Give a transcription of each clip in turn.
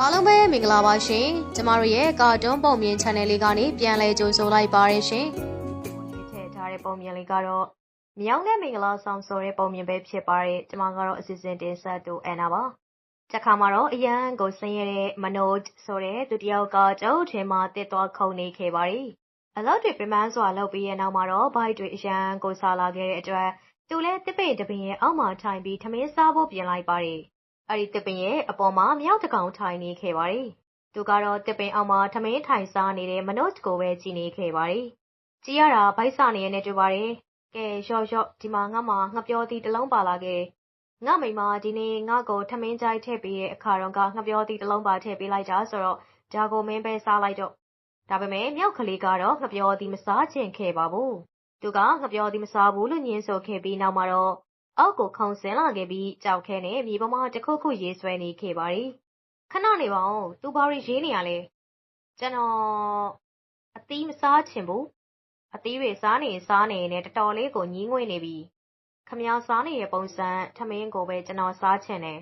အားလုံးပဲမင်္ဂလာပါရှင်ကျမတို့ရဲ့ကာတွန်းပုံမြင် channel လေးကနေပြန်လည်ကြိုဆိုလိုက်ပါရရှင်ရေးထည့်ထားတဲ့ပုံမြင်လေးကတော့မြောင်းတဲ့မင်္ဂလာဆောင်ဆိုတဲ့ပုံမြင်ပဲဖြစ်ပါတယ်ကျမကတော့အစီအစဉ်တင်ဆက်တူအန်နာပါချက်ခါမှာတော့အရန်ကိုဆင်းရဲတဲ့မနို့ဆိုတဲ့သူတယောက်ကကျုပ်ထဲမှာတစ်သွားခုန်နေခဲ့ပါတယ်အလောက်တွေပြမန်းစွာလုပ်ပြီးရဲ့နောက်မှာတော့ဘိုက်တွေအရန်ကိုစားလာခဲ့တဲ့အတွက်သူလည်းတစ်ပိတ်တစ်ပင်ရဲ့အောက်မှာထိုင်ပြီးထမင်းစားဖို့ပြင်လိုက်ပါတယ် အဲ့ဒီတစ်ပင်ရဲ့အပေါ်မှာမြောက်တကောင်ထိုင်နေခဲ့ပါတယ် သူကတော့တစ်ပင်အောက်မှာ ထမင်းထိုင်စားနေတဲ့မနို့ကိုပဲ ကြည့်နေခဲ့ပါတယ် ကြည့်ရတာဘိုက်စနေရနဲ့တွေ့ပါတယ် ကဲရော့ရော့ ဒီမှာ ငါ့မှာငါပြောသည်တစ်လုံးပါလာခဲ့ငါမိမဒီနေ့ ငါ့ကို ထမင်းကြိုက်ထည့်ပေးတဲ့အခါတော့ကငါပြောသည်တစ်လုံးပါထည့်ပေးလိုက်တာဆိုတော့ ဒါကို မင်းပဲ စားလိုက်တော့ ဒါပေမဲ့မြောက်ကလေးကတော့ငါပြောသည်မစားချင်ခဲ့ပါဘူး သူကငါပြောသည်မစားဘူးလို့ညင်းဆိုခဲ့ပြီးနောက်မှာတော့ အောက်ကိုခုန်ဆင်းလာခဲ့ပြီး ကြောက်ခဲနဲ့မြေပေါ်မှာတခုခုရေးဆွဲနေခဲ့ပါတယ်ခဏနေပါဦး သူဘာတွေရေးနေရလဲကျွန်တော်အသီးမစားချင်ဘူးအသီးတွေစားနေစားနေနဲ့တော်တော်လေးကိုညင်းငွေ့နေပြီခမည်းစားနေတဲ့ပုံစံထမင်းကိုပဲကျွန်တော်စားချင်တယ်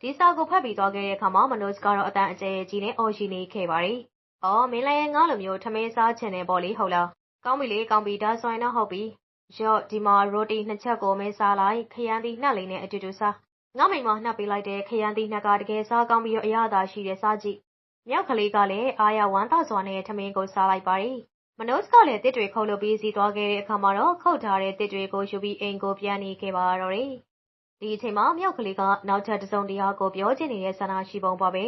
ဒီစာကိုဖတ်ပြီးသွားခဲ့တဲ့အခါမှာမနို့စ်ကတော့အတန်အကျယ်ကြီးနဲ့အော်ရှိနေခဲ့ပါတယ်။အော်မင်းလည်းငါလိုမျိုးထမင်းစားချင်တယ်ပေါ့လေဟုတ်လား။ကောင်းပြီလေကောင်းပြီဒါဆိုရင်တော့ဟုတ်ပြီ။ ရော့ ဒီမှာ ရိုတီ နှစ် ချက်ကိုမင်းစားလိုက် ခရမ်းသီးနှက်လေးနဲ့အတူတူစား။ငါမိမနှက်ပေးလိုက်တဲ့ ခရမ်းသီးနှက်က တကယ်စားကောင်းပြီးတော့အရသာရှိတဲ့စားကြည့်။မြောက်ကလေးကလည်း အားရဝမ်းသာစွာနဲ့ ထမင်းကို စားလိုက်ပါတယ်။မနို့စ်ကလည်းတစ်တွေခုတ်လို့ပြီးစီသွားခဲ့တဲ့အခါမှာတော့ ခုတ်ထားတဲ့တစ်တွေကို ယူပြီး အိမ်ကို ပြန်နေခဲ့ပါတော့တယ်။ဒီအချိန်မှာ မြောက်ကလေးက နောက်ထပ် တစုံတရာကို ပြောချင်နေတဲ့ဆန္ဒရှိပုံပါပဲ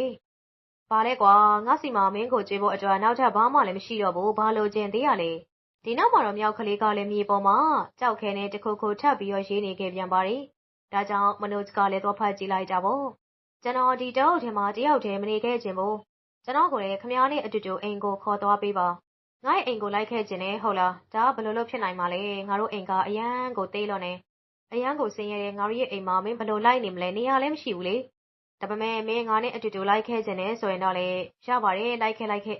။ဘာလဲကွာ ငါစီမှာ မင်းကိုကြွေးဖို့အတွက် နောက်ထပ်ဘာမှလည်း မရှိတော့ဘူး ဘာလို့ကျင်သေးရလဲ။ ဒီနောက်မှာတော့ မြောက်ကလေးကလည်း မြေပေါ်မှာကြောက်ခဲနဲ့ တခုခုထပ်ပြီးတော့ ရေးနေခဲ့ပြန်ပါတယ်။ဒါကြောင့် မနို့ကလည်းတော့ဖတ်ကြည့်လိုက်တာပေါ့။ကျွန်တော် ဒီတောအုပ်ထဲမှာတယောက်တည်း မနေခဲ့ခြင်းဘူး။ကျွန်တော်ကိုလည်းခမည်းနဲ့အတူတူ အိမ်ကိုခေါ်သွားပေးပါ။ငါ့ရဲ့အိမ်ကို လိုက်ခဲ့ခြင်းနဲ့ဟုတ်လား။ဒါဘယ်လိုလုပ်ဖြစ်နိုင်မှာလဲ။ငါတို့အိမ်က အရန်ကို သေးလို့နေ။အရန်ကို ဆင်းရဲတဲ့ ငါတို့ရဲ့အိမ်မှာ မင်း ဘယ်လိုလိုက်နေမလဲ နေရလည်း မရှိဘူးလေ ဒါပေမဲ့ မင်း ငါနဲ့အတူတူ လိုက်ခဲ့ခြင်းနဲ့ဆိုရင်တော့လေရပါတယ် လိုက်ခဲ့ လိုက်ခဲ့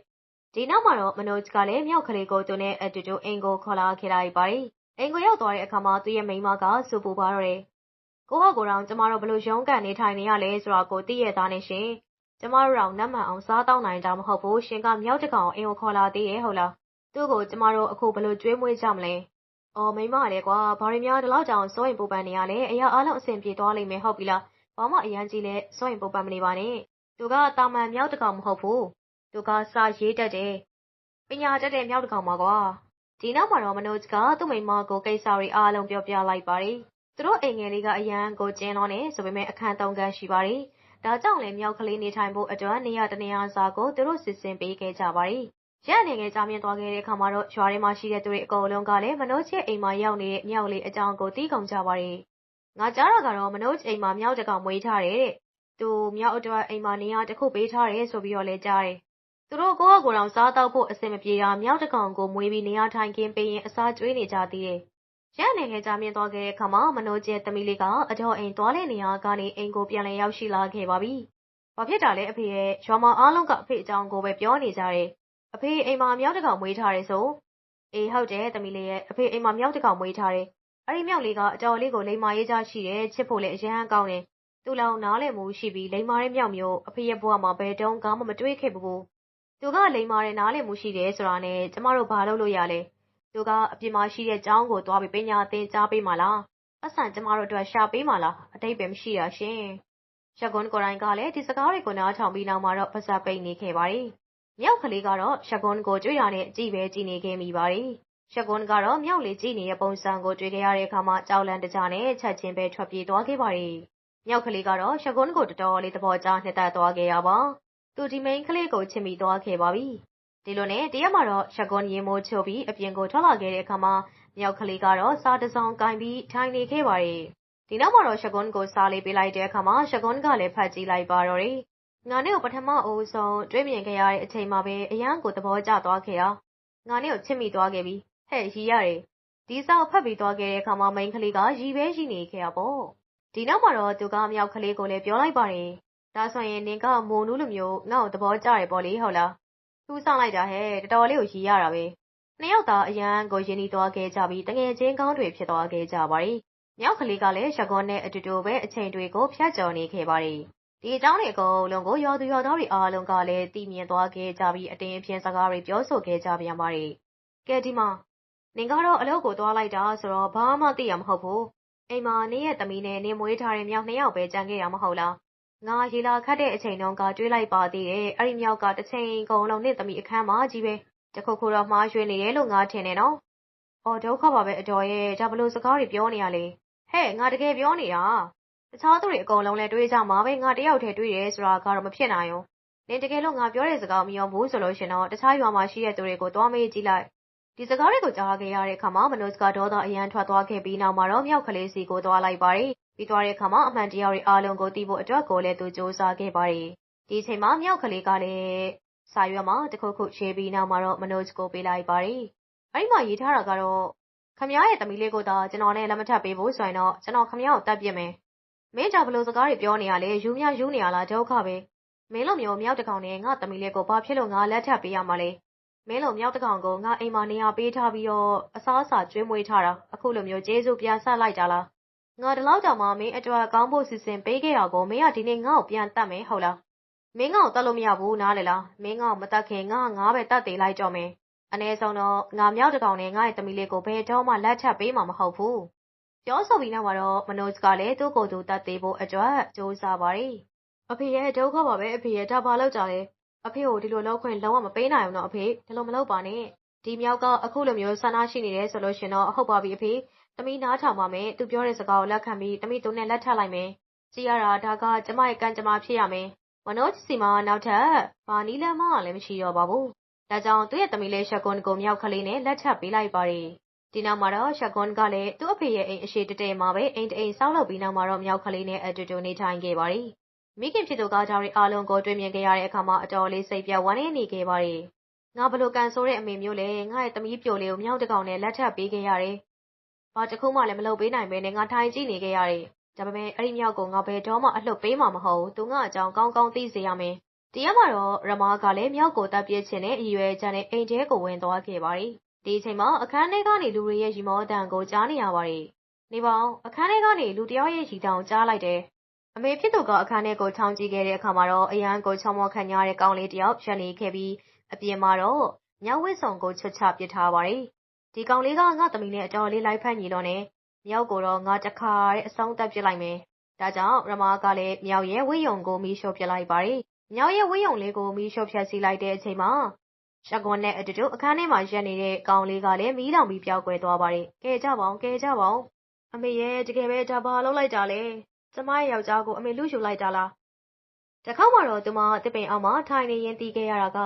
ဒီနောက်မှာတော့ မနို့ကလည်း မြောက်ကလေးကို သူနဲ့အတူတူ အိမ်ကိုခေါ်လာခဲ့လိုက်ပါတယ် အိမ်ကိုရောက်သွားတဲ့အခါမှာ သူ့ရဲ့မိန်းမကစူပူပါတော့တယ် ကိုဟော့ကိုတော့ကျမတို့ဘလို့ရုန်းကန်နေထိုင်နေရလဲဆိုတော့ကို သိရသားနေရှင် ကျမတို့တော့နတ်မှန်အောင် စားတောင်းနိုင်တာမဟုတ်ဘူး ရှင်က မြောက်တကောင်အိမ်ကိုခေါ်လာသေးရဲ့ဟုတ်လား သူ့ကို ကျမတို့ အခုဘလို့ကျွေးမွေးကြမလဲ။အော် မိမလေကွာ ဘာတွေများ ဒီလောက်ကြောင် စိုးရင်ပူပန်နေရလဲ အရာအားလုံး အဆင်ပြေသွားလိမ့်မယ်ဟုတ်ပြီလား ဘာမှ အရန်ကြီးလဲစိုးရင်ပူပန်မနေပါနဲ့ သူကတာမန် မြောက်တကောင်မဟုတ်ဘူး သူကစာရေးတတ်တယ်ပညာတတ်တဲ့မြောက်တကောင်ပါကွာဒီနောက်မှာတော့မနို့ကသူ့မိမကိုကိစ္စတွေအားလုံးပြောပြလိုက်ပါတယ်သူတို့အိမ်ငယ်လေးကအရန်ကိုကျင်းတော့နေဆိုပေမဲ့အခန်းသုံးခန်းရှိပါတယ်ဒါကြောင့်လည်းမြောက်ကလေးနေထိုင်ဖို့အတွက်နေရတနေရစာကိုသူတို့စစ်စင်ပေးခဲ့ကြပါတယ်ရအနေငယ်ကြာမြင့်သွားခဲ့တဲ့အခါမှာတော့ရွာထဲမှာရှိတဲ့သူတွေအကုန်လုံးကလည်းမနို့ချစ်အိမ်မှာရောက်နေတဲ့မြောက်လေးအကြောင်းကိုသိကုန်ကြပါတယ်။ငါကြားတာကတော့မနို့အိမ်မှာမြောက်တကောင်မွေးထားတယ်တဲ့။သူမြောက်အတွက်အိမ်မှာနေရာတစ်ခုပေးထားတယ်ဆိုပြီးတော့လည်းကြားတယ်။ သူတို့ကိုယ့်အကိုယ်တော်စားတော့ဖို့ အဆင်မပြေတာမြောက်တကောင်ကိုမွေးပြီး နေရာထိုင်ခင်းပေးရင်အစာကျွေးနေကြသေးတယ်။ရအနေငယ်ကြာမြင့်သွားခဲ့တဲ့အခါမှာ မနို့ကျဲသမီးလေးကအတော်အိမ်သွားတဲ့နေရာကနေ အိမ်ကိုပြန်လည်ရောက်ရှိလာခဲ့ပါပြီ။ဘာဖြစ်တာလဲအဖေရဲ့ ရွာမအားလုံးက အဖေအကြောင်းကိုပဲ ပြောနေကြတယ် အဖေအိမ်မှာမြောက်တကောင်မွေးထားတယ်ဆို အေး ဟုတ်တယ်သမီးလေးရဲ့ အဖေအိမ်မှာမြောက်တကောင်မွေးထားတယ် အဲ့ဒီမြောက်လေးက အတော်လေးကို လိမ္မာရေးကြရှိတယ် ချစ်ဖို့လည်း အရန်ကောင်းတယ် သူ့လောင်နားလည်မှုရှိပြီး လိမ္မာတဲ့မြောက်မျိုး အဖေရဲ့ဘဝမှာ ဘယ်တုန်းကမှ မတွေ့ခဲ့ဘူး သူကလိမ္မာတဲ့နားလည်မှုရှိတယ်ဆိုတာနဲ့ကျမတို့ဘာလုပ်လို့ရလဲသူကအပြင်မှာရှိတဲ့ကျောင်းကိုသွားပြီးပညာသင်ကြားပေးမှလားပတ်စံကျမတို့အတွက်ရှာပေးမှလားအတိတ်ပဲမရှိတာရှင်ရှကွန်ကိုရိုင်းကလည်းဒီစကားတွေကိုနားထောင်ပြီးနောက်မှာတော့ပါစပ်ပိတ်နေခဲ့ပါတယ်မြောက်ကလေးကတော့ရှကွန်ကိုတွေ့ရနဲ့ကြည့်ပဲကြည့်နေခဲ့မိပါတယ်။ရှကွန်ကတော့မြောက်လေးကြည့်နေတဲ့ပုံစံကိုတွေ့ခဲ့ရတဲ့အခါမှာကြောက်လန့်တကြားနဲ့ချက်ချင်းပဲထွက်ပြေးသွားခဲ့ပါတယ်။မြောက်ကလေးကတော့ရှကွန်ကိုတော်တော်လေးသဘောကျနှစ်သက်သွားခဲ့ရပါ။ သူဒီမိန်ကလေးကို ချစ်မိသွားခဲ့ပါပြီ။ဒီလိုနဲ့ တရက်မှာတော့ရှကွန်ရင်မိုးချိုပြီး အပြင်ကို ထွက်လာခဲ့တဲ့အခါမှာ မြောက်ကလေးကတော့ စားတစောင်းကင်ပြီး ထိုင်နေခဲ့ပါတယ်။ဒီနောက်မှာတော့ရှကွန်ကို စားလေးပေးလိုက်တဲ့အခါမှာရှကွန်ကလည်း ဖတ်ကြည့်လိုက်ပါတော့တယ် ငါနဲ့ကို ပထမအဦးဆုံး တွေ့မြင်ခဲ့ရတဲ့အချိန်မှာပဲ အရန်ကို သဘောကျသွားခဲ့တာ ငါနဲ့ကို ချစ်မိသွားခဲ့ပြီ ဟဲ့ ရီရတယ် ဒီစာဖတ်ပြီးသွားခဲ့တဲ့အခါမှာ မိန်းကလေးက ရီပဲရှိနေခဲ့ရပေါ့ ဒီနောက်မှာတော့ သူက မြောက်ကလေးကိုလည်း ပြောလိုက်ပါတယ် ဒါဆိုရင်နင်ကမိုနူးလိုမျိုးငါ့ကိုသဘောကျတယ်ပေါ့လေဟုတ်လားသူဆောင်လိုက်တာဟဲ့တော်တော်လေးကိုရီရတာပဲနှစ်ယောက်သားအရန်ကိုရင်းနှီးသွားခဲ့ကြပြီးတငယ်ချင်းကောင်းတွေဖြစ်သွားခဲ့ကြပါတယ်မြောက်ကလေးကလည်းရှကွန်နဲ့အတူတူပဲအချိန်တွေကိုဖျက်ကျော်နေခဲ့ပါတယ်ဒီအကြောင်းတွေအကုန်လုံးကိုရွာသူရွာသားတွေအားလုံးကလည်းသိမြင်သွားခဲ့ကြပြီးအတင်းအဖျင်းစကားတွေပြောဆိုခဲ့ကြပြန်ပါတယ်။ကဲဒီမှာနင်ကတော့အလုပ်ကိုသွားလိုက်တာဆိုတော့ဘာမှသိရမဟုတ်ဘူး။အိမ်မှာနင်ရဲ့သမီးနဲ့နင်မွေးထားတဲ့မြောက်နှစ်ယောက်ပဲကြံခဲ့တာမဟုတ်လား။ ငါရေလာခတ်တဲ့အချိန်တုန်းကတွေးလိုက်ပါသေးတယ်။အဲ့ဒီမြောက်ကတစ်ချိန်ကုန်လုံးနင့်သမီးအခန်းမှာကြီးပဲ။တခုခုတော့မှားရွှေနေတယ်လို့ငါထင်တယ်နော်။အော်ဒုက္ခပါပဲအတော်ရဲ့ဒါဘလို့စကားတွေပြောနေရလဲ။ဟဲ့ငါတကယ်ပြောနေတာ။တခြားသူတွေအကုန်လုံးလည်းတွေးကြမှာပဲငါတယောက်တည်းတွေးတယ်ဆိုတာကတော့မဖြစ်နိုင်ဘူး။နင်တကယ်လို့ငါပြောတဲ့စကားမယုံဘူးဆိုလို့ရှင်တော့တခြားရွာမှာရှိတဲ့သူတွေကိုသွားမေးကြည့်လိုက်။ဒီစကားတွေကိုကြားခဲ့ရတဲ့အခါမှာမနိုစကဒေါသအရန်ထွက်သွားခဲ့ပြီးနောက်မှာတော့မြောက်ကလေးစီကိုသွားလိုက်ပါတယ်။ ပြီးသွားတဲ့အခါမှာ အမှန်တရားတွေအားလုံးကိုသိဖို့အတွက်ကိုလည်းသူစူးစမ်းခဲ့ပါတယ်။ဒီအချိန်မှာမြောက်ကလေးကလည်းစာရွက်မှာတခုခုရေးပြီးနောက်မှာတော့မနိုစကိုပေးလိုက်ပါတယ်။အဲ့ဒီမှာရေးထားတာကတော့ခမရဲ့သမီးလေးကိုသာကျွန်တော်နဲ့လက်မထပ်ပေးဖို့ဆိုရင်တော့ကျွန်တော်ခမကိုတတ်ပြစ်မယ်။မင်းကြောင့်ဘလို့စကားတွေပြောနေရလဲယူမြယူနေရလားဒုက္ခပဲ။မင်းလိုမျိုးမြောက်တကောင်နဲ့ငါသမီးလေးကိုဘာဖြစ်လို့ငါလက်ထပ်ပေးရမှာလဲ။မင်းလိုမြောက်တကောင်ကိုငါအိမ်မှာနေရာပေးထားပြီးတော့အစားအစာကျွေးမွေးထားတာအခုလိုမျိုးကျေးဇူးပြန်ဆက်လိုက်ကြလား။ ငါဒီလောက်တောင်မှမင်းအတွက်ကောင်းဖို့စီစဉ်ပေးခဲ့တာကိုမင်းကဒီနေ့ငါ့ကိုပြန်တတ်မယ်ဟုတ်လား။မင်းငါ့ကိုတတ်လို့မရဘူးနားလေလား။မင်းငါ့ကိုမတတ်ခင်ငါငါပဲတတ်သေးလိုက်တော့မယ်။အနည်းဆုံးတော့ငါမြောက်တကောင်နဲ့ငါ့ရဲ့သမီးလေးကိုဘယ်တော့မှလက်ထပ်ပေးမှာမဟုတ်ဘူး။ပြောဆိုပြီးနောက်မှာတော့မနိုစကလည်းသူ့ကိုယ်သူတတ်သေးဖို့အတွက်စူးစမ်းပါတယ်။အဖေရဲ့ဒုက္ခပါပဲအဖေရဲ့ဒါဘာလောက်ကြလဲ။အဖေကိုဒီလိုလောက်ခွင့်လုံးဝမပေးနိုင်ဘူးနော်အဖေဒီလိုမလုပ်ပါနဲ့။ဒီမြောက်ကအခုလိုမျိုးဆန္ဒရှိနေတယ်ဆိုလို့ရှင်တော့ဟုတ်ပါပြီအဖေ။ သမီး နားထောင်ပါမယ်။သူပြောတဲ့စကားကို လက်ခံပြီး သမီး သူနဲ့ လက်ထပ်လိုက်မယ်။ကြည့်ရတာ ဒါက ကျမရဲ့ ကံကြမ္မာ ဖြစ်ရမယ်။မနိုစီမှာ နောက်ထပ် ဘာနီးလမ်းမလည်း မရှိတော့ပါဘူး။ဒါကြောင့် သူ့ရဲ့သမီးလေးရှက်ကွန်ကိုမြောက်ကလေးနဲ့ လက်ထပ်ပေးလိုက်ပါတယ်။ဒီနောက်မှာတော့ရှက်ကွန်ကလည်း သူ့အဖေရဲ့ အိမ်အရှိတတဲမှာပဲ အိမ်တအိမ်ဆောက်လုပ်ပြီး နောက်မှာတော့မြောက်ကလေးနဲ့ အတူတူနေထိုင်ခဲ့ပါတယ်။မိခင်ဖြစ်သူက ဒါတွေအားလုံးကို တွေ့မြင်ခဲ့ရတဲ့အခါမှာ အတော်လေး စိတ်ပြတ်ဝမ်းနည်းနေခဲ့ပါတယ်။ငါဘလို့ကန်ဆိုးတဲ့အမေမျိုးလဲ ငါရဲ့သမီးပြိုလေးကိုမြောက်တကောင်နဲ့ လက်ထပ်ပေးခဲ့ရတယ်။ ဘာတစ်ခုမှလည်းမလုပ်ပေးနိုင်ဘဲနဲ့ငါထိုင်ကြည့်နေခဲ့ရတယ်။ဒါပေမဲ့အဲ့ဒီမြောက်ကိုငါဘယ်တော့မှအလှုပ်ပေးမှာမဟုတ်ဘူး။သူငါအကြောင်းကောင်းကောင်းသိစေရမယ်။တရားမှာတော့ရမားကလည်းမြောက်ကိုတပ်ပြစ်ခြင်းနဲ့အရွယ်ချမ်းနဲ့အိမ်ထဲကိုဝင်သွားခဲ့ပါတယ်။ဒီအချိန်မှာအခန်းထဲကနေလူတွေရဲ့ရီမောတန်ကိုကြားနေရပါတယ်။နေပေါင်းအခန်းထဲကနေလူတယောက်ရဲ့ရီတောင်ကြားလိုက်တယ်။အမေဖြစ်သူကအခန်းထဲကိုထောင်ကြည့်ခဲ့တဲ့အခါမှာတော့အရန်ကိုချောမောခံရတဲ့ကောင်လေးတယောက်ဖြတ်နေခဲ့ပြီးအပြင်မှာတော့ညဝစ်ဆောင်ကိုချွတ်ချပစ်ထားပါတယ်။ ဒီကောင်လေးကငါသမီးနဲ့အတော်လေးလိုက်ဖက်ညီတော့နဲ့မြောက်ကိုတော့ငါတခါတဲ့အဆုံးတက်ပစ်လိုက်မယ်။ဒါကြောင့်ရမားကလည်းမြောက်ရဲ့ဝိယုံကိုမီးရှို့ပစ်လိုက်ပါတယ်။မြောက်ရဲ့ဝိယုံလေးကိုမီးရှို့ဖျက်ဆီးလိုက်တဲ့အချိန်မှာရှကွန်နဲ့အတူတူအခန်းထဲမှာရပ်နေတဲ့ကောင်လေးကလည်းမီးလောင်ပြီးပျောက်ကွယ်သွားပါတယ်။ကဲကြပါဦးကဲကြပါဦးအမေရဲ့တကယ်ပဲဒါဘာလုပ်လိုက်တာလဲ။ကျမရဲ့ယောက်ျားကိုအမေလူယူလိုက်တာလား။တခါမှတော့သူမတစ်ပင်အောက်မှာထိုင်နေရင်တီးခဲ့ရတာက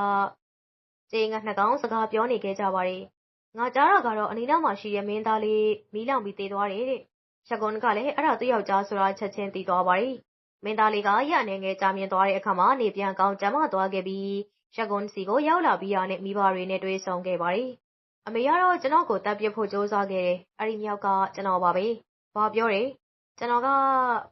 ကျေငါနှစ်ကောင်စကားပြောနေခဲ့ကြပါတယ်။ ငါကြားတာကတော့ အနီးနားမှာရှိတဲ့ မင်းသားလေး မီးလောင်ပြီး သေသွားတယ်တဲ့။ရှကွန်ကလည်း အဲ့ဒါ သူ့ယောက်ျားဆိုတာ ချက်ချင်းသိသွားပါတယ်။မင်းသားလေးကရအနေငယ်ကြာမြင့်သွားတဲ့အခါမှာ နေပြန်ကောင်း ကျမသွားခဲ့ပြီးရှကွန်စီကို ရောက်လာပြီးရနဲ့ မိဘတွေနဲ့ တွေ့ဆုံခဲ့ပါတယ်။အမေကတော့ ကျွန်တော်ကိုတပ်ပြဖို့ ကြိုးစားခဲ့တယ်။အဲ့ဒီမြောက်က ကျွန်တော်ပါပဲ။ဘာပြောတယ်။ကျွန်တော်က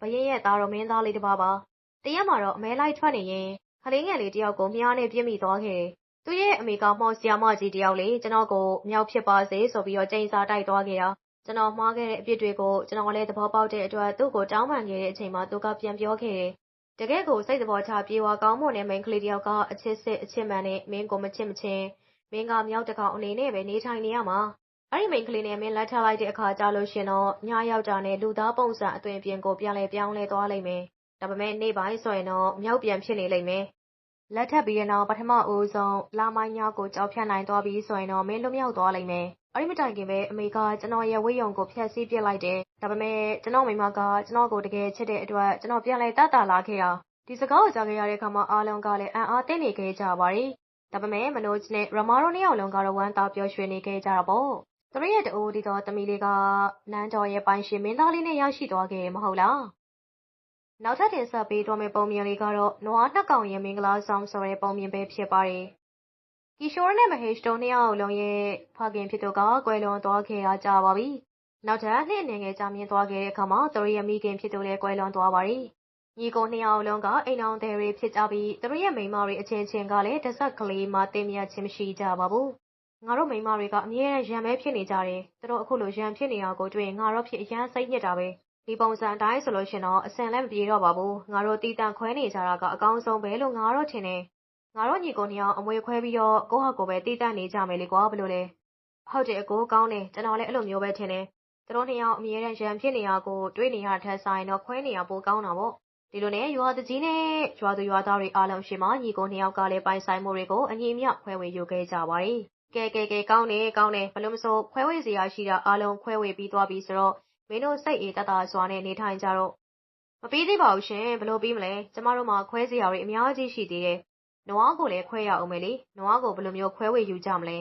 ဘရင်ရဲ့သားတော် မင်းသားလေးတစ်ပါးပါ။တရက်မှာတော့ အမဲလိုက်ထွက်နေရင်ခလေးငယ်လေးတယောက်ကို မြားနဲ့ပြစ်မိသွားခဲ့တယ်။ သူ့ရဲ့အမေကမော်ဆီယာမကြီးတယောက်လေကျွန်တော်ကိုမြောက်ဖြစ်ပါစေဆိုပြီးတော့ချိန်စာတိုက်သွားခဲ့တာ။ကျွန်တော်မှားခဲ့တဲ့အပြစ်တွေကိုကျွန်တော်လည်းသဘောပေါက်တဲ့အတွက်သူ့ကိုတောင်းပန်ခဲ့တဲ့အချိန်မှာသူကပြန်ပြောခဲ့တယ်။တကယ်ကိုစိတ်သဘောချပြေဝကောင်းမွန်တဲ့မိန်းကလေးတယောက်ကအချစ်စစ်အချစ်မှန်နဲ့မင်းကိုမချစ်မချင်းမင်းကမြောက်တကောင်အနေနဲ့ပဲနေထိုင်နေရမှာ။အဲ့ဒီမိန်းကလေးနဲ့မင်းလက်ထပ်လိုက်တဲ့အခါကြလို့ရှင်တော့ညယောက်ျားနဲ့လူသားပုံစံအသွင်ပြင်ကိုပြန်လဲပြောင်းလဲသွားလိမ့်မယ်။ဒါပေမဲ့နေ့ပိုင်းဆိုရင်တော့မြောက်ပြန်ဖြစ်နေလိမ့်မယ်။ လက်ထပ်ပြီးတဲ့နောက် ပထမဦးဆုံးလာမိုင်းညောက်ကိုကြောက်ဖြတ်နိုင်သွားပြီးဆိုရင်တော့ မင်းလွတ်မြောက်သွားလိမ့်မယ်။အဲ့ဒီမတိုင်ခင်ပဲ အမေက ကျွန်တော်ရဲ့ဝိယုံကို ဖျက်ဆီးပစ်လိုက်တယ်။ဒါပေမဲ့ ကျွန်တော်မိမက ကျွန်တော်ကို တကယ်ချစ်တဲ့အတွက် ကျွန်တော် ပြန်လဲတတ်တာလာခဲ့တာ။ဒီစကားကို ကြားခဲ့ရတဲ့အခါမှာ အားလုံးကလည်း အံ့အားသင့်နေခဲ့ကြပါတယ်။ဒါပေမဲ့မနိုဂျ်နဲ့ရမာတို့ နှစ်ယောက်လုံးကတော့ ဝမ်းသာပျော်ရွှင်နေခဲ့ကြတာပေါ့။သူတို့ရဲ့တအိုးဒီတော့သမီးလေးက နန်းတော်ရဲ့ ပိုင်ရှင်မင်းသားလေးနဲ့ရောက်ရှိသွားခဲ့မဟုတ်လား။ နောက်ထပ်တင်ဆက်ပေးတော့မယ့် ပုံမြင်လေးကတော့ နွားနှစ်ကောင်ရဲ့ မင်္ဂလာဆောင်ဆိုတဲ့ ပုံမြင်ပဲ ဖြစ်ပါတယ်။ကီရှိုးနဲ့ မဟေ့ရှ်တို့ နှစ်ယောက်လုံးရဲ့ ဖခင်ဖြစ်သူက ကွယ်လွန်သွားခဲ့တာ ကြာပါပြီ။နောက်ထပ် နှစ်အနေငယ်ကြာမြင့်သွားခဲ့တဲ့အခါမှာ သူတို့ရဲ့ မိခင်ဖြစ်သူလည်း ကွယ်လွန်သွားပါတယ်။ညီကိုနှစ်ယောက်လုံးက အိမ်အောင်သည်တွေ ဖြစ်ကြပြီး သူတို့ရဲ့ မိန်းမတွေအချင်းချင်းကလည်းတဆက်ကလေးမှတင်မြတ်ခြင်း မရှိကြပါဘူး။ငါတို့မိန်းမတွေက အမြဲတမ်းရံပဲဖြစ်နေကြတယ်။သူတို့ အခုလိုရံဖြစ်နေတာကိုတွေ့ရင် ငါတော့ဖြစ်အရန်စိတ်ညစ်တာပဲ ဒီပုံစံအတိုင်းဆိုလို့ရှင်တော့အစင်လည်းမပြေတော့ပါဘူးငါတို့တီးတန့်ခွဲနေကြတာကအကောင်းဆုံးပဲလို့ငါတော့ထင်တယ်ငါတို့ညီကိုနှစ်ယောက်အမွေခွဲပြီးတော့ကိုယ့်ဟာကိုယ်ပဲတီးတန့်နေကြမယ်လေကွာဘယ်လိုလဲဟုတ်တယ်အကိုကောင်းတယ်ကျွန်တော်လည်းအဲ့လိုမျိုးပဲထင်တယ်သူတို့နှစ်ယောက်အမြဲတမ်းရန်ဖြစ်နေရကိုတွေးနေရတဲ့ထက်ဆိုင်တော့ခွဲနေရပိုကောင်းတာပေါ့ဒီလိုနဲ့ရွာတကြီးနဲ့ရွာသူရွာသားတွေအားလုံးရှိမှညီကိုနှစ်ယောက်ကလည်းပိုင်ဆိုင်မှုတွေကိုအညီအမျှခွဲဝေယူခဲ့ကြပါတယ်ကဲကဲကဲကောင်းတယ်ကောင်းတယ်ဘလို့မဆိုခွဲဝေစရာရှိတာအားလုံးခွဲဝေပြီးသွားပြီဆိုတော့ မင်းတို့စိတ်အေးတသာစွာနဲ့နေထိုင်ကြတော့မပြီးသေးပါဘူးရှင်ဘလို့ပြီးမလဲကျမတို့မှာခွဲစရာတွေအများကြီးရှိသေးတယ်နွားကိုလည်းခွဲရအောင်မယ်လေနွားကိုဘယ်လိုမျိုးခွဲဝေယူကြမလဲ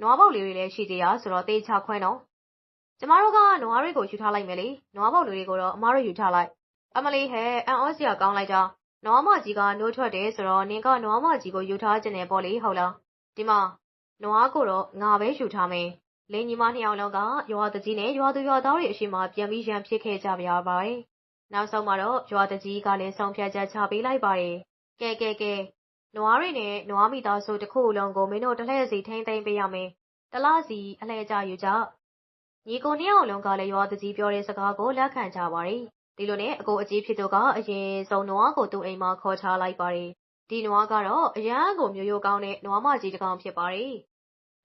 နွားပုတ်လေးတွေလည်းရှိသေးတာဆိုတော့တေးချခွဲနော်ကျမတို့ကနွားတွေကိုယူထားလိုက်မယ်လေနွားပုတ်လေးတွေကိုတော့အမားတို့ယူထားလိုက်အမလီဟဲအန်အောစရာကောင်းလိုက်တာနွားမကြီးကနိုးထွက်တယ်ဆိုတော့နင်ကနွားမကြီးကိုယူထားခြင်းနဲ့ပေါ့လေဟုတ်လားဒီမှာနွားကိုတော့ငါပဲယူထားမယ် လင်းညီမနှစ်ယောက်လောက်ကရွာတကြီးနဲ့ရွာသူရွာသားတွေအရှိမပြန်ပြီးရန်ဖြစ်ခဲ့ကြပြပါတယ်နောက်ဆုံးမှာတော့ရွာတကြီးကလည်းဆုံးဖြတ်ချက်ချပေးလိုက်ပါတယ်ကဲကဲကဲနွားတွေနဲ့နွားမိသားစုတစ်ခုလုံးကိုမင်းတို့တလှည့်စီထိမ့်သိမ့်ပေးရမယ်တလားစီအလှည့်ကြယူကြညီကိုနှစ်ယောက်လုံးကလည်းရွာတကြီးပြောတဲ့စကားကိုလက်ခံကြပါတယ်ဒီလိုနဲ့အကိုအကြီးဖြစ်သူကအရင်ဆုံးနွားကိုသူ့အိမ်မှာခေါ်ချလိုက်ပါတယ်ဒီနွားကတော့အရန်ကိုမျိုးရိုးကောင်းတဲ့နွားမကြီးတစ်ကောင်ဖြစ်ပါတယ်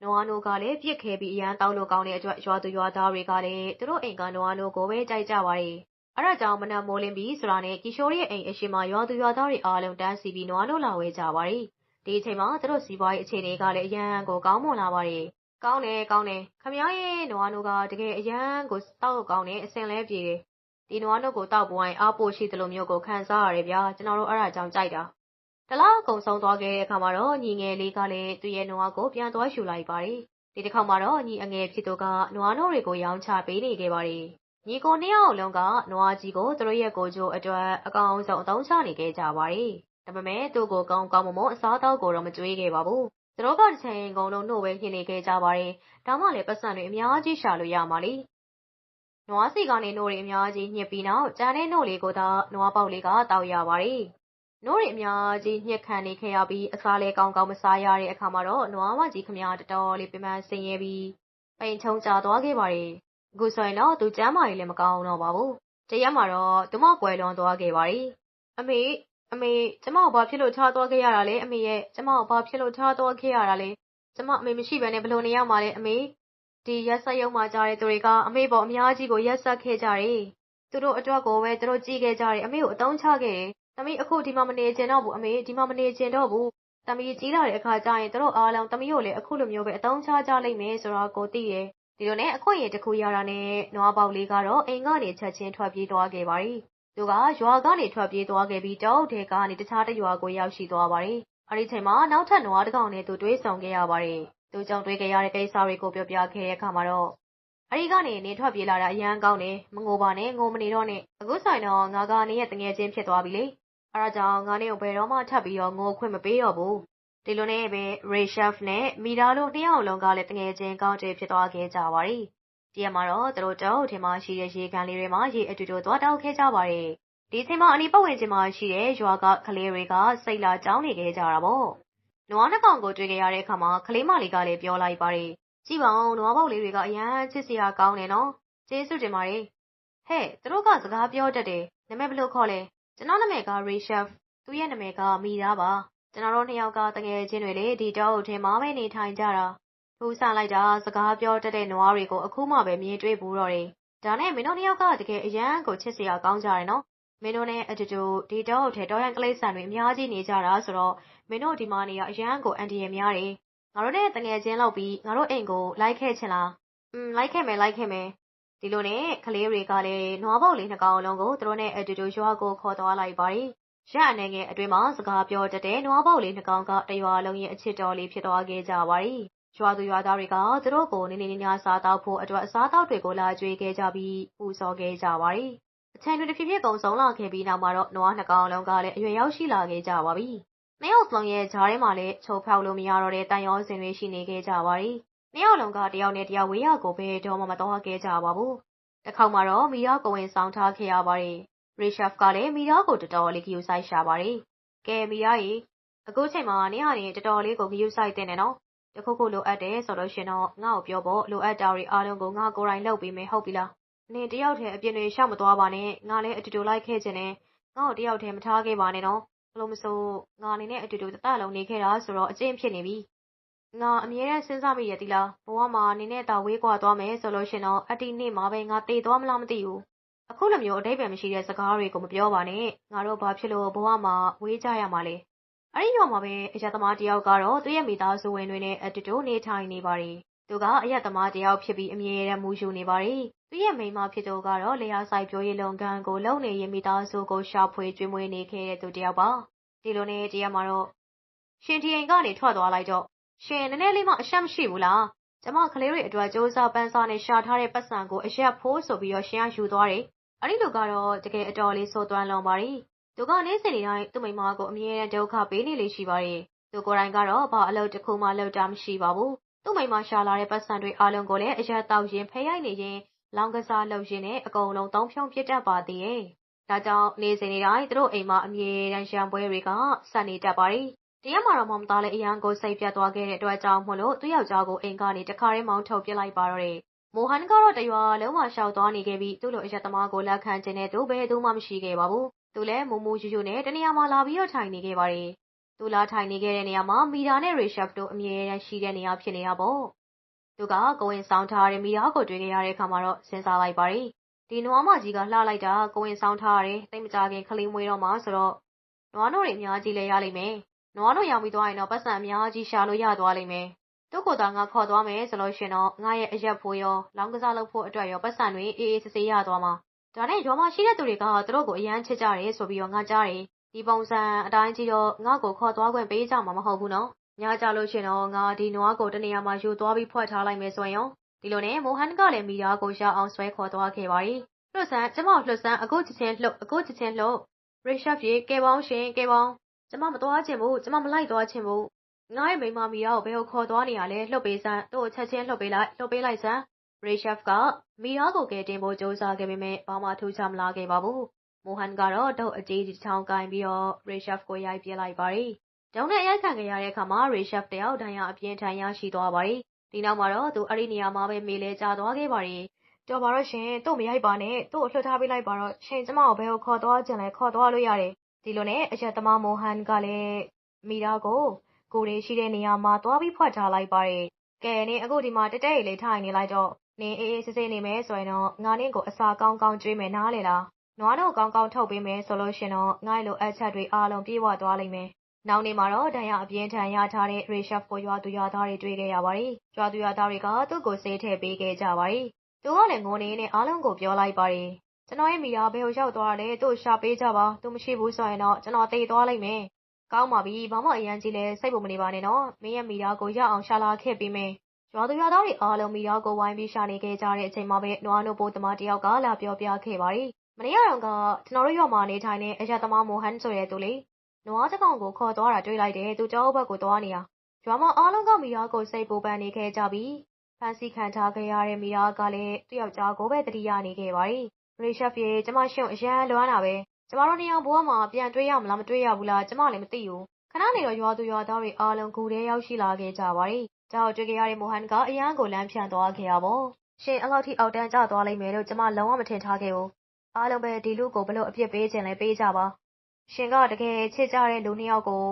နွားနိုးကလည်းပြစ်ခဲပြီး အရန်တောက်လို့ကောင်းတဲ့အတွက် ရွာသူရွာသားတွေကလည်း သူတို့အိမ်က နွားနိုးကိုပဲ ကြိုက်ကြပါတယ် အဲ့ဒါကြောင့် မနက်မိုးလင်းပြီးဆိုတာနဲ့ကီရှိုးရဲ့အိမ်အရှိမရွာသူရွာသားတွေအားလုံး တန်းစီပြီး နွားနိုးလာဝဲကြပါတယ် ဒီအချိန်မှာ သူတို့စီးပွားရေးအခြေအနေကလည်း အရန်ကို ကောင်းမွန်လာပါတယ် ကောင်းတယ် ကောင်းတယ်ခမရဲ့နွားနိုးက တကယ် အရန်ကိုတောက်ကောင်းတယ်အစင်လဲပြေတယ် ဒီနွားနို့ကိုတောက်ပွိုင်းအားပိုရှိသလိုမျိုးကို ခံစားရတယ်ဗျာ ကျွန်တော်တို့ အဲ့ဒါကြောင့် ကြိုက်တာ တလားကုံဆုံးသွားခဲ့တဲ့အခါမှာတော့ညီငယ်လေးကလည်းသူ့ရဲ့နွားကိုပြန်သွားယူလိုက်ပါတယ်ဒီတစ်ခေါက်မှာတော့ညီအငယ်ဖြစ်သူကနွားနို့တွေကိုရောင်းချပေးနေခဲ့ပါတယ်ညီကိုနှစ်ယောက်လုံးကနွားကြီးကိုသူတို့ရဲ့ကိုကြိုအတွက်အကောင်ဆုံးအသုံးချနေခဲ့ကြပါတယ်ဒါပေမဲ့သူ့ကိုကောင်းကောင်းမွန်မွန်အစားအသောက်ကိုတော့မကြွေးခဲ့ပါဘူးသူတို့ကတစ်ချိန်ကုန်လုံးနှုတ်ပဲညှင်နေခဲ့ကြပါတယ်ဒါမှလည်းပတ်စံတွေအများကြီးရှာလို့ရမှာလေနွားစီကနေနို့တွေအများကြီးညှစ်ပြီးနောက်ကျန်တဲ့နို့လေးကိုသာနွားပေါက်လေးကတောက်ရပါတယ်။ နို့တွေအများကြီးညှစ်ခံနေခဲ့ရပြီးအစားလည်းကောင်းကောင်းမစားရတဲ့အခါမှာတော့နွားမကြီးခမတော်တော်လေးပြမဆင်းရဲပြီးပိန်ချုံကြသွားခဲ့ပါတယ်။အခုဆိုရင်တော့သူကျမ်းမာရေးလည်းမကောင်းတော့ပါဘူး။တရက်မှာတော့သူမကွယ်လွန်သွားခဲ့ပါတယ်။အမေအမေကျမဘာဖြစ်လို့ထားသွားခဲ့ရတာလဲအမေရဲ့ကျမဘာဖြစ်လို့ထားသွားခဲ့ရတာလဲကျမအမေမရှိဘဲနဲ့ဘယ်လိုနေရမှာလဲအမေဒီရက်စက်ရုံမှာကြားတဲ့သူတွေကအမေပေါ်အများကြီးကိုရက်စက်ခဲ့ကြတယ်။သူတို့အတွက်ကိုပဲသူတို့ကြည့်ခဲ့ကြတယ်။အမေကိုအတုံးချခဲ့တယ်။ သမီးအခုဒီမှာမနေချင်တော့ဘူးအမေဒီမှာမနေချင်တော့ဘူး။သမီးကြီးလာတဲ့အခါကျရင်သူတို့အားလုံးသမီးကိုလည်းအခုလိုမျိုးပဲအတုံးချကြလိမ့်မယ်ဆိုတာကိုသိတယ်။ဒီလိုနဲ့အခွင့်အရေးတစ်ခုရတာနဲ့နွားပေါက်လေးကတော့အိမ်ကနေချက်ချင်းထွက်ပြေးသွားခဲ့ပါတယ်။သူကရွာကနေထွက်ပြေးသွားခဲ့ပြီးတောအုပ်ထဲကနေတခြားတစ်ရွာကိုရောက်ရှိသွားပါတယ်။အဲဒီအချိန်မှာနောက်ထပ်နွားတစ်ကောင်နဲ့သူတွေ့ဆုံခဲ့ရပါတယ်သူကြုံတွေ့ခဲ့ရတဲ့ကိစ္စတွေကိုပြောပြခဲ့တဲ့အခါမှာတော့အဲဒီကနေနင်ထွက်ပြေးလာတာအရန်ကောင်းတယ်မငိုပါနဲ့ငိုမနေတော့နဲ့အခုဆိုင်တော့ငါကနေရဲ့တငယ်ချင်းဖြစ်သွားပြီလေ အဲဒါကြောင့်ငါနဲ့ကိုဘယ်တော့မှထပ်ပြီးတော့ငိုခွင့်မပေးတော့ဘူးဒီလိုနဲ့ပဲ Ray Chef နဲ့မီတာတို့နှစ်ယောက်လုံးကလည်းတငယ်ချင်းကောင်းတဲ့ဖြစ်သွားခဲ့ကြပါရီဒီရက်မှာတော့သူတို့တောအထင်မှာရှိတဲ့ရေကန်လေးတွေမှာရေအတူတူသွားတောက်ခဲ့ကြပါရီဒီအချိန်မှာအနီးပတ်ဝန်းကျင်မှာရှိတဲ့ရွာကကလေးတွေကစိတ်လာကြောင်းနေခဲ့ကြတာပေါ့နွားနှကောင်ကိုတွေ့ကြရတဲ့အခါမှာကလေးမလေးကလည်းပြောလိုက်ပါတယ်။ကြည့်ပါဦးနွားပေါက်လေးတွေကအရန်ချစ်စရာကောင်းတယ်နော်။ကျေးဇူးတင်ပါတယ်။ဟဲ့သူတို့ကစကားပြောတတ်တယ်။နာမည်ဘယ်လိုခေါ်လဲ။ ကျွန်တော်နာမည်က Ray Chef ။သူ့ရဲ့နာမည်က မီရာပါ။ကျွန်တော်တို့နှစ်ယောက်ကတငယ်ချင်းတွေလေ ဒီတောအုပ်ထဲမှာပဲ နေထိုင်ကြတာ။ထူးဆန်းလိုက်တာ စကားပြောတတ်တဲ့နွားတွေကို အခုမှပဲ မြင်တွေ့ဘူးတော့တယ်။ဒါနဲ့ မင်းတို့နှစ်ယောက်က တကယ် အရန်ကို ချစ်စရာကောင်းကြတယ်နော်။မင်းတို့နဲ့အတူတူ ဒီတောအုပ်ထဲ တောရန်ကလေးဆန်တွေ အများကြီးနေကြတာဆိုတော့ မင်းတို့ဒီမှာနေရအရန်ကို အန်တီရများတယ် ငါတို့နဲ့တငယ်ချင်းလောက်ပြီး ငါတို့အိမ်ကို လိုက်ခဲ့ချင်လားอืมလိုက်ခဲ့မယ် လိုက်ခဲ့မယ် ဒီလိုနဲ့ကလေးတွေကလည်းနွားပေါက်လေးနှစ်ကောင်လုံးကိုသူတို့နဲ့အတူတူရွာကိုခေါ်သွားလိုက်ပါတယ်ရက်အနေငယ်အတွင်းမှာစကားပြောတတ်တဲ့နွားပေါက်လေးနှစ်ကောင်ကတရွာလုံးရဲ့အချစ်တော်လေးဖြစ်သွားခဲ့ကြပါတယ်ရွာသူရွာသားတွေကသူတို့ကိုနေနေညညစားတောက်ဖို့အတွက်အစားအသောက်တွေကိုလာကြွေးခဲ့ကြပြီးပူဇော်ခဲ့ကြပါတယ်အချိန်တွေတစ်ဖြည်းဖြည်းကုန်ဆုံးလာခဲ့ပြီးနောက်မှာတော့နွားနှစ်ကောင်လုံးကလည်းအရွယ်ရောက်ရှိလာခဲ့ကြပါပြီနှစ်ယောက်စလုံးရဲ့ဂျားထဲမှာလည်းချိုးဖောက်လို့မရတော့တဲ့တန်ရောစင်တွေရှိနေခဲ့ကြပါတယ်။ နှစ်ယောက်လုံးကတယောက်နဲ့တယောက်ဝေးရကိုပဲတော့မှမတော်ခဲ့ကြပါဘူး။တစ်ခေါက်မှာတော့မီယာကိုဝင်ဆောင်ထားခဲ့ရပါတယ်။ရီရှက်ဖ်ကလည်းမီယာကိုတော်တော်လေးဂယူဆိုင်ရှာပါတယ်။ကဲမီယာရေအခုချိန်မှာနေရနေတော်တော်လေးကိုဂယူဆိုင်တင်နေနော်။တခုခုလိုအပ်တယ်ဆိုလို့ရှင်တော့ငါ့ကိုပြောဖို့လိုအပ်တာတွေအားလုံးကိုငါကိုယ်တိုင်လုပ်ပေးမယ်ဟုတ်ပြီလားနင်တယောက်တည်းအပြင်တွေရှောက်မသွားပါနဲ့ငါလည်းအတူတူလိုက်ခဲ့ခြင်းနဲ့ငါ့ကိုတယောက်တည်းမထားခဲ့ပါနဲ့နော်ဘလို့မဆိုငါအနေနဲ့အတူတူတသက်လုံးနေခဲ့တာဆိုတော့အကျင့်ဖြစ်နေပြီ ငါအမြဲတမ်းစဉ်းစားမိရသီလားဘဝမှာနင်နဲ့တာဝေးကွာသွားမယ်ဆိုလို့ရှင်တော့အတိနေ့မှာပဲငါတေသွားမလားမသိဘူးအခုလိုမျိုးအတိတ်ပဲမရှိတဲ့စကားတွေကိုမပြောပါနဲ့ငါတို့ဘာဖြစ်လို့ဘဝမှာဝေးကြရမှာလဲအဲ့ဒီညမှာပဲအရသမားတယောက်ကတော့သူ့ရဲ့မိသားစုဝင်တွေနဲ့အတူတူနေထိုင်နေပါတယ်သူကအရသမားတယောက်ဖြစ်ပြီးအမြဲတမ်းမူယူနေပါတယ်သူ့ရဲ့မိန်းမဖြစ်သူကတော့လေယာစိုက်ပျိုးရေးလုပ်ငန်းကိုလုပ်နေရင်မိသားစုကိုရှာဖွေကျွေးမွေးနေခဲ့တဲ့သူတယောက်ပါဒီလိုနဲ့တရားမှာတော့ရှင်ထီအိမ်ကနေထွက်သွားလိုက်တော့ ရှင်နည်းနည်းလေးမှအရှက်မရှိဘူးလားကျမကလေးတွေအတွက်စူးစမ်းပန်းစားနဲ့ရှာထားတဲ့ပတ်စံကိုအရက်ဖိုးဆိုပြီးတော့ရှင်ကယူသွားတယ်အဲ့ဒီလူကတော့တကယ်အတော်လေးဆိုးသွမ်းလွန်ပါတယ်သူကနေ့စဉ်နေ့တိုင်းသူ့မိန်းမကိုအမြဲတမ်းဒုက္ခပေးနေလေရှိပါတယ်သူကိုယ်တိုင်ကတော့ဘာအလုပ်တစ်ခုမှလုပ်တာမရှိပါဘူးသူ့မိန်းမရှာလာတဲ့ပတ်စံတွေအားလုံးကိုလည်းအရက်တောက်ရင်ဖဲရိုက်နေရင်လောင်ကစားလုပ်ရင်းနဲ့အကုန်လုံးသုံးဖြုံပြစ်တတ်ပါသေးရဲ့။ဒါကြောင့်နေ့စဉ်နေ့တိုင်းသူတို့အိမ်မှာအမြဲတမ်းရံပွဲတွေကဆက်နေတတ်ပါတယ်။ တရက်မှာတော့ မောင်သားလည်း အရန်ကို စိတ်ပြတ်သွားခဲ့တဲ့အတွက်ကြောင့်မို့လို့ သူ့ယောက်ျားကို အိမ်ကနေ တခါတည်း မောင်းထုတ်ပစ်လိုက်ပါတော့တယ်။မိုဟန်ကတော့ တရွာလုံးဝရှောက်သွားနေခဲ့ပြီး သူ့လို အရက်သမားကို လက်ခံခြင်းနဲ့သူ ဘယ်သူမှ မရှိခဲ့ပါဘူး။သူလည်း မူမူယူယူနဲ့ တနေရာမှာ လာပြီးတော့ ထိုင်နေခဲ့ပါတယ်။သူလာထိုင်နေခဲ့တဲ့နေရာမှာ မီတာနဲ့ ရေရှက်တို့ အမြဲတမ်းရှိတဲ့နေရာ ဖြစ်နေတာပေါ့။သူက ကိုဝင်ဆောင်ထားတဲ့မိသားကို တွေ့ခဲ့ရတဲ့အခါမှာတော့ စဉ်းစားလိုက်ပါတယ်။ဒီနွားမကြီးက လှလိုက်တာ ကိုဝင်ဆောင်ထားရတယ်။တိတ်မကြခင်ခလေးမွေးတော့မှဆိုတော့ နွားတို့တွေ အများကြီးလဲရလိမ့်မယ်။ နွားတို့ရောင်ပြီးသွားရင်တော့ပတ်စံအများကြီးရှာလို့ရသွားလိမ့်မယ်။သူ့ကိုယ်သာငါခေါ်သွားမယ်ဆိုလို့ရှင်တော့ငါရဲ့အရက်ဖိုးရောလောင်းကစားလုပ်ဖို့အတွက်ရောပတ်စံတွေအေးအေးဆေးဆေးရသွားမှာ။ဒါနဲ့ရွာမှာရှိတဲ့သူတွေကသူတို့ကိုအရန်ချစ်ကြတယ်ဆိုပြီးတော့ငါကြားတယ်။ဒီပုံစံအတိုင်းကြီးတော့ငါ့ကိုခေါ်သွားခွင့်ပေးကြမှာမဟုတ်ဘူးနော်ညကြလို့ရှင်တော့ငါဒီနွားကိုတနေရာမှာယူသွားပြီးဖွက်ထားလိုက်မယ်ဆိုရင်ရောဒီလိုနဲ့မိုဟန်ကလည်းမိသားကိုရအောင်ဆွဲခေါ်သွားခဲ့ပါ යි လွတ်ဆန်းကျမလွတ်ဆန်းအခုချစ်ချင်းလှုပ်အခုချစ်ချင်းလှုပ်ရိရှက်ပြေကဲပေါင်းရှင်ကဲပေါင်း ကျမမသွားချင်ဘူးကျမမလိုက်သွားချင်ဘူးငါ့ရဲ့မိမမီယာကိုဘယ်ကိုခေါ်သွားနေရလဲလှုပ်ပေးစမ်းသူ့ကိုချက်ချင်းလှုပ်ပေးလိုက်လှုပ်ပေးလိုက်စမ်းရိရှက်ကမီယာကိုကဲတင်ဖို့ကြိုးစားခဲ့ပေမဲ့ဘာမှထူးခြားမလာခဲ့ပါဘူးမိုဟန်ကတော့တုတ်အကြီးကြီးထောင်ကင်ပြီးတော့ရိရှက်ကိုရိုက်ပြလိုက်ပါ යි ဒုံနဲ့အရိုက်ခံခဲ့ရတဲ့အခါမှာရေရှက်တယောက်ဒဏ်ရာအပြင်းထန်ရရှိသွားပါတယ်။ဒီနောက်မှာတော့သူအဲ့ဒီနေရာမှာပဲမေလဲကျသွားခဲ့ပါတယ်။တော်ပါတော့ရှင်သူ့မရိုက်ပါနဲ့သူ့ကိုလှှတ်ထားပေးလိုက်ပါတော့ရှင်ကျမကိုဘယ်ကိုခေါ်သွားကြလဲခေါ်သွားလို့ရတယ်။ ဒီလိုနဲ့အရက်သမားမိုဟန်ကလည်းမိသားကိုကိုရီရှိတဲ့နေရာမှာသွားပြီးဖွက်ထားလိုက်ပါတယ်။ကဲနင်အခုဒီမှာတက်တက်လေးထိုင်နေလိုက်တော့နင်အေးအေးဆေးဆေးနေမယ်ဆိုရင်တော့ငါနင့်ကိုအစာကောင်းကောင်းကျွေးမယ်နားလေလား။နွားတော့ကောင်းကောင်းထုတ်ပေးမယ်ဆိုလို့ရှင်တော့ငါ့လိုအချက်တွေအားလုံးပြေဝသွားလိမ့်မယ်နောက်နေ့မှာတော့ဒဏ်ရာအပြင်းထန်ရထားတဲ့ရေရှက်ကိုရွာသူရွာသားတွေတွေ့ခဲ့ရပါတယ်။ရွာသူရွာသားတွေကသူ့ကိုဆေးထည့်ပေးခဲ့ကြပါတယ်။သူကလည်းငိုနေနဲ့အားလုံးကိုပြောလိုက်ပါတယ်။ ကျွန်တော်ရဲ့မိသား ဘယ်ကိုရောက်သွားလဲ သူ့ရှာပေးကြပါ သူမရှိဘူးဆိုရင်တော့ ကျွန်တော်တေသွားလိုက်မယ်။ကောင်းပါပြီ ဘာမှ အရန်ကြီးလဲစိတ်ပုံမနေပါနဲ့နော် မင်းရဲ့မိသားကို ရအောင်ရှာလာခဲ့ပေးမယ်။ရွာသူရွာသားတွေအားလုံး မိသားကို ဝိုင်းပြီးရှာနေခဲ့ကြတဲ့အချိန်မှာပဲ နွားနို့ပိုးသမားတယောက်က လာပြောပြခဲ့ပါတယ်။မနေ့ကတော့ကကျွန်တော်တို့ရွာမှာနေထိုင်တဲ့ အရက်သမား မိုဟန်ဆိုတဲ့သူလေ နွားတစ်ကောင်ကို ခေါ်သွားတာတွေ့လိုက်တယ် သူကျောဘက်ကို သွားနေတာ ရွာမှာအားလုံးက မိသားကို စိတ်ပူပန်နေခဲ့ကြပြီးဖန်စီခံထားခဲ့ရတဲ့ မိသားကလည်း သူ့ယောက်ျားကိုပဲတတိယနေခဲ့ပါရီ ရီရှက်ပြေကျမရှင်အရန်လွမ်းတာပဲကျမတို့နှစ်ယောက်ဘဝမှာပြန်တွေ့ရမလားမတွေ့ရဘူးလားကျမလည်းမသိဘူးခဏနေတော့ရွာသူရွာသားတွေအားလုံးကူထဲရောက်ရှိလာခဲ့ကြပါရီကြောက်တွေ့ကြရတဲ့မိုဟန်ကအရန်ကိုလမ်းဖြန့်သွားခဲ့ရပါရှင်အလောက်ထိအောက်တန်းကျသွားလိမ့်မယ်လို့ကျမလုံးဝမထင်ထားခဲ့ဘူးအားလုံးပဲဒီလူကိုဘလို့အပြစ်ပေးခြင်းလဲပေးကြပါရှင်ကတကယ်ချစ်ကြတဲ့လူနှစ်ယောက်ကို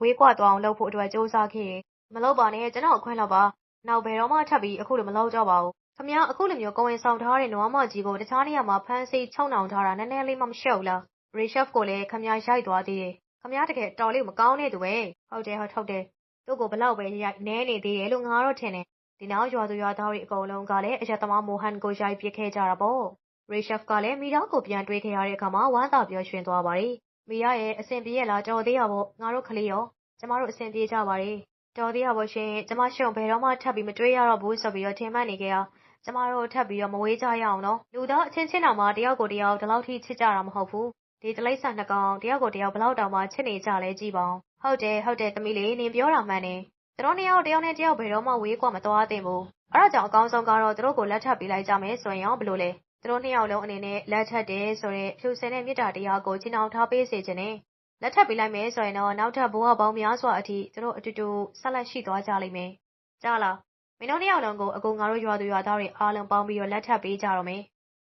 ဝေးကွာသွားအောင်လုပ်ဖို့အတွက်စူးစမ်းခဲ့တယ်။မလုပ်ပါနဲ့ကျွန်တော်အခွင့်လောက်ပါ။နောက်ဘယ်တော့မှထပ်ပြီးအခုလိုမလုပ်ကြပါဘူး။ ခမည်းအခုလိုမျိုး ကိုဝင်ဆောင်ထားတဲ့ နွားမကြီးကို တခြားနေရာမှာ ဖမ်းဆီးချုံနှောင်ထားတာ နည်းနည်းလေးမှ မရှက်ဘူးလား။ရီရှက်ကိုလည်းခမည်းရိုက်သွားသေးတယ်။ခမည်းတကယ်တော်လေးမကောင်းတဲ့သူပဲ။ဟုတ်တယ် ဟုတ်ဟုတ်တယ်။သူ့ကိုဘလောက်ပဲရိုက်နဲနေသေးတယ်လို့ ငါတော့ထင်တယ်။ဒီနောက် ရွာသူရွာသားတွေ အကုန်လုံးကလည်း အရက်သမားမိုဟန်ကို ရိုက်ပစ်ခဲ့ကြတာပေါ့။ရီရှက်ကလည်းမိသားကို ပြန်တွေးခဲ့ရတဲ့အခါမှာ ဝမ်းသာပျော်ရွှင်သွားပါတယ်။မိရရဲ့အဆင်ပြေရဲ့လား တော်သေးရပေါ့ ငါတို့ကလေးရော ကျမတို့ အဆင်ပြေကြပါတယ် တော်သေးရပေါ့ရှင် ကျမ ရှုံဘယ်တော့မှ ထပ်ပြီး မတွေးရတော့ဘူးဆိုပြီးတော့ထင်မှတ်နေကြရ ကျမတို့ထပ်ပြီးတော့မဝေးကြရအောင်နော်လူသားအချင်းချင်းတောင်မှတယောက်ကိုတယောက်ဒီလောက်ထိချစ်ကြတာမဟုတ်ဘူးဒီတလိမ့်ဆန်နှကောင်တယောက်ကိုတယောက်ဘလောက်တောင်မှချစ်နေကြလဲကြည့်ပါဦးဟုတ်တယ်ဟုတ်တယ်သမီးလေးနင်ပြောတာမှန်တယ်သူတို့နှစ်ယောက်တယောက်နဲ့တယောက်ဘယ်တော့မှဝေးကွာမသွားသင့်ဘူးအဲ့ဒါကြောင့်အကောင်းဆုံးကတော့သူတို့ကိုလက်ထပ်ပေးလိုက်ကြမယ်ဆိုရင်ရောဘယ်လိုလဲသူတို့နှစ်ယောက်လုံးအနေနဲ့လက်ထပ်တယ်ဆိုတဲ့ဖြူစင်တဲ့မြစ်တာတရားကိုကျင်းအောင်ထားပေးစေခြင်းနဲ့လက်ထပ်ပေးလိုက်မယ်ဆိုရင်တော့နောက်ထပ်ဘဝပေါင်းများစွာအထိသူတို့အတူတူဆက်လက်ရှိသွားကြလိမ့်မယ်။ကြားလား မင်းတို့နှစ်ယောက်လုံးကို အကူငါတို့ရွာသူရွာသားတွေအားလုံးပေါင်းပြီးတော့ လက်ထပ်ပေးကြတော့မယ်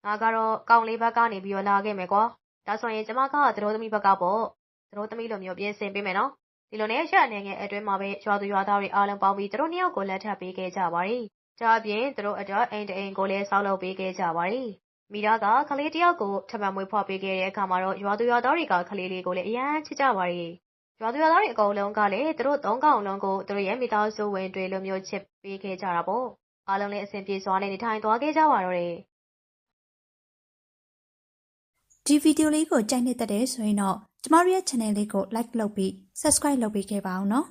ငါကတော့ ကောင်လေးဘက်ကနေပြီးတော့ လာခဲ့မယ်ကွာ ဒါဆိုရင် ကျမက သတို့သမီးဘက်ကပေါ့ သတို့သမီးလိုမျိုး ပြင်ဆင်ပေးမယ်နော် ဒီလိုနဲ့ ရက်အနေငယ်အတွင်းမှာပဲ ရွာသူရွာသားတွေအားလုံးပေါင်းပြီး သူတို့နှစ်ယောက်ကို လက်ထပ်ပေးခဲ့ကြပါတယ် ဒါအပြင် သူတို့အတွက် အိမ်တအိမ်ကိုလည်း ဆောက်လုပ်ပေးခဲ့ကြပါတယ် မိသားက ကလေးတယောက်ကို ထပ်မံမွေးဖွားပေးခဲ့တဲ့အခါမှာတော့ ရွာသူရွာသားတွေက ကလေးလေးကိုလည်း အရန်ချစ်ကြပါတယ် ရွာသူရွာသားတွေ အကုန်လုံးကလည်း သူတို့သုံးကောင်လုံးကို သူတို့ရဲ့ မိသားစုဝင်တွေလိုမျိုး ချစ်ပေးခဲ့ကြတာပေါ့ အားလုံးလည်း အဆင်ပြေစွာနဲ့ နေထိုင်သွားခဲ့ကြပါတော့တယ် ဒီဗီဒီယိုလေးကို ကြိုက်နှစ်သက်တယ်ဆိုရင်တော့ ကျမတို့ရဲ့ channel လေးကို like လုပ်ပြီး subscribe လုပ်ပေးခဲ့ပါအောင်နော်